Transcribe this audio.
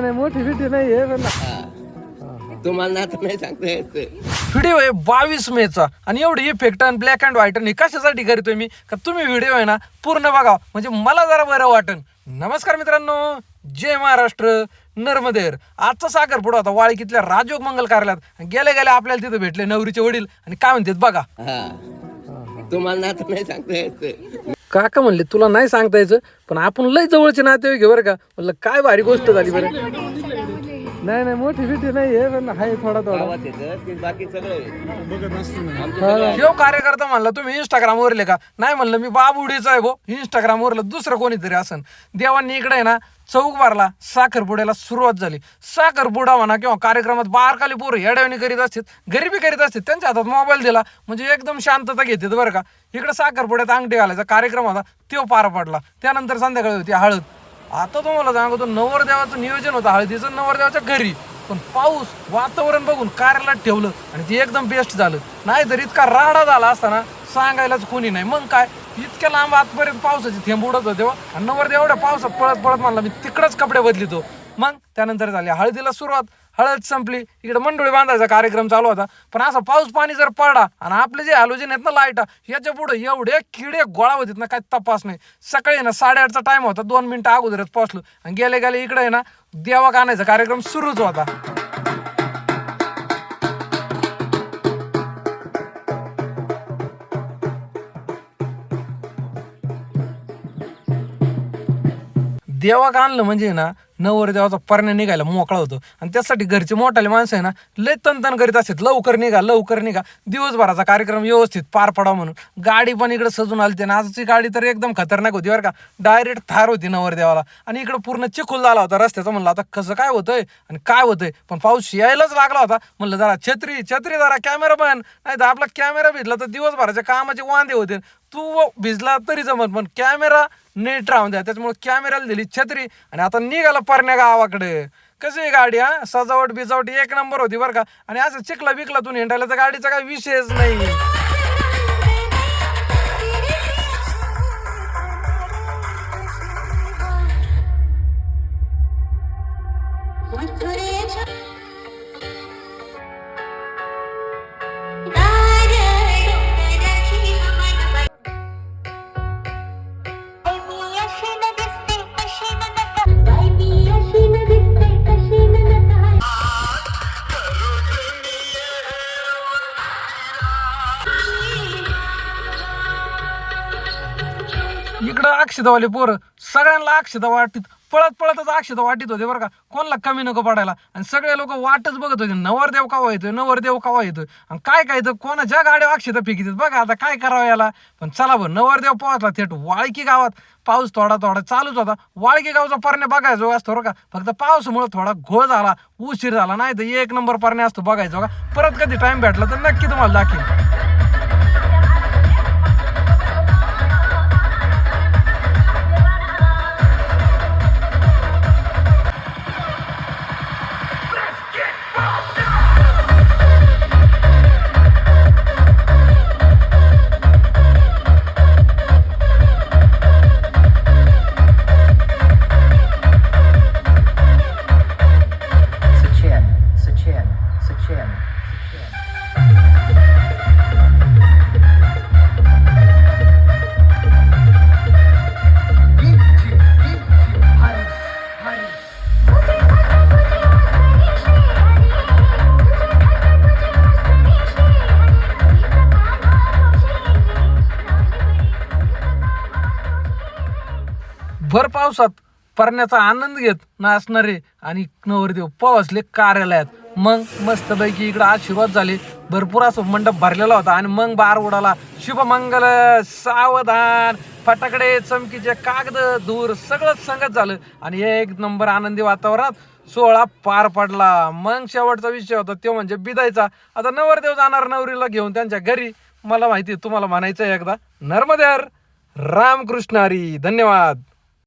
नाही नाही मोठी फिटी नाही आहे पण तुम्हाला आता नाही सांगता येत व्हिडिओ आहे बावीस मेचा आणि एवढी इफेक्ट आणि ब्लॅक अँड व्हाईट आणि कशासाठी करतोय मी? का तुम्ही व्हिडिओ आहे ना पूर्ण बघा. म्हणजे मला जरा बरं वाटन. नमस्कार मित्रांनो. जय महाराष्ट्र. नर्मदेर. आजचा साखरपुडा होता. वाळकीतल्या राजयोग मंगल कार्यालयात. गेल्या गेल्या आपल्याला तिथे भेटले नवरीचे वडील. आणि काय म्हणतात बघा. हा. तुम्हाला आता नाही सांगता येत काका म्हणले तुला नाही सांगता यायचं पण आपण लय जवळचे नातेवाईक घेऊ बरं का. म्हणलं काय भारी गोष्ट झाली बरं. नाही नाही मोठी फिटी नाही आहे पण आहे थोडा थोडा. गावात येतं ते बाकी सगळं शिव कार्यकर्ता म्हणला तुम्ही इंस्टाग्राम वरले का? नाही म्हणलं मी बाबुडीचा आहे भो इंस्टाग्राम वरलं दुसरं कोणीतरी असन. देवांनी इकडे आहे ना चौक बारला साखरपुड्याला सुरुवात झाली. साखरपुडा म्हणा किंवा कार्यक्रमात बारकाली पोरं येड्यावानी करीत असतात गरिबी करीत असतात त्यांच्या हातात मोबाईल दिला म्हणजे एकदम शांतता घेतात बरं का. इकडं साखरपुड्यात अंगठी घालायचा कार्यक्रम होता तो पार पडला. त्यानंतर संध्याकाळी होती हळद. आता तुम्हाला सांगतो नवरदेवाचं नियोजन होतं हळदीचं नवरदेवाच्या घरी. पण पाऊस वातावरण बघून कार्यालयात ठेवलं आणि ते एकदम बेस्ट झालं. नाहीतर इतका राडा झाला असताना सांगायलाच कोणी नाही. मग काय? इतक्या लांब आतपर्यंत पावसाचे थेंब उडत होते आणि नवरदेव एवढ्या पावसात पळत पळत मानला मी तिकडंच कपडे बदलितो. मग त्यानंतर झाले हळदीला सुरुवात. हळद संपली. इकडे मंडोळी बांधायचा कार्यक्रम चालू होता. पण असा पाऊस पाणी जर पडला आणि आपले जे हॅलोजन आहेत ना लाइट याच्यापुढे एवढे किडे गोळा होतात ना काय तपास नाही. सकाळी ना साडेआठचा टाइम होता. दोन मिनिटं अगोदरच पोहोचलो. आणि गेले गेले इकडे आहे ना देवाक आणायचा कार्यक्रम सुरूच होता. देवाक आणलं म्हणजे ना नवरदेवाचा परण्या निघायला मोकळा होतो. आणि त्यासाठी घरचे मोठाले माणसं आहे ना लय तनतन करीत असतात. लवकर निघा लवकर निघा. दिवसभराचा कार्यक्रम व्यवस्थित पार पडावा म्हणून. गाडी पण इकडे सजून आली ना आजची गाडी तर एकदम खतरनाक होती बरं का. डायरेक्ट थार होती नवरदेवाला आणि इकडं पूर्ण चिखल झाला होता रस्त्याचा. म्हणलं आता कसं काय होतंय आणि काय होतंय? पण पाऊस यायलाच लागला होता. म्हणलं जरा छत्री छत्री जरा कॅमेरा पण नाही तर आपला कॅमेरा भिजला तर दिवसभराच्या कामाचे वांदे होते तू भिजला तरी जमत पण कॅमेरा नीट राहून द्या. त्याच्यामुळे कॅमेराला दिली छत्री आणि आता निघाला परण्या गावाकडे. कशी गाडी हा? सजावट बिजावट एक नंबर होती बरं का? आणि असं चिखला बिकला तू हिंडायला तर गाडीचा काही विषयच नाही. इकडं अक्षतावाले पोरं सगळ्यांना अक्षता वाटीत पळत पळतच अक्षता वाटीत होते बरं का. कोणाला कमी नको पडायला. आणि सगळे लोक वाटच बघत होते नवरदेव कावा येतोय नवरदेव कावा येतोय. आणि काय काय तर कोणाच्या गाड्या अक्षता फेकितात बघा आता काय करावं याला. पण चला बरं नवरदेव पोहोचला थेट वाळकी गावात. पाऊस थोडा थोडा चालूच होता. वाळकी गावचा परणे बघायचो असतो बरं का. फक्त पावसामुळे थोडा घोळ झाला उशीर झाला. नाही तर एक नंबर परणे असतो बघायचो का परत कधी टाइम भेटला तर नक्की तुम्हाला दाखवेन. भर पावसात परण्याचा आनंद घेत नाचणारे आणि नवरदेव पावसले कार्यालयात. मग मस्तपैकी इकडं आशीर्वाद झाले. भरपूर असं मंडप भरलेला होता आणि मग बार उडाला शुभमंगल सावधान फटाकडे चमकीचे कागद धूर सगळंच संगत झालं. आणि एक नंबर आनंदी वातावरणात सोहळा पार पडला. मग शेवटचा विषय होता तो म्हणजे बिदायचा. आता नवरदेव जाणार नवरीला घेऊन त्यांच्या घरी. मला माहिती आहे, तुम्हाला म्हणायचं आहे एकदा. नर्मदेर रामकृष्ण हरी. धन्यवाद.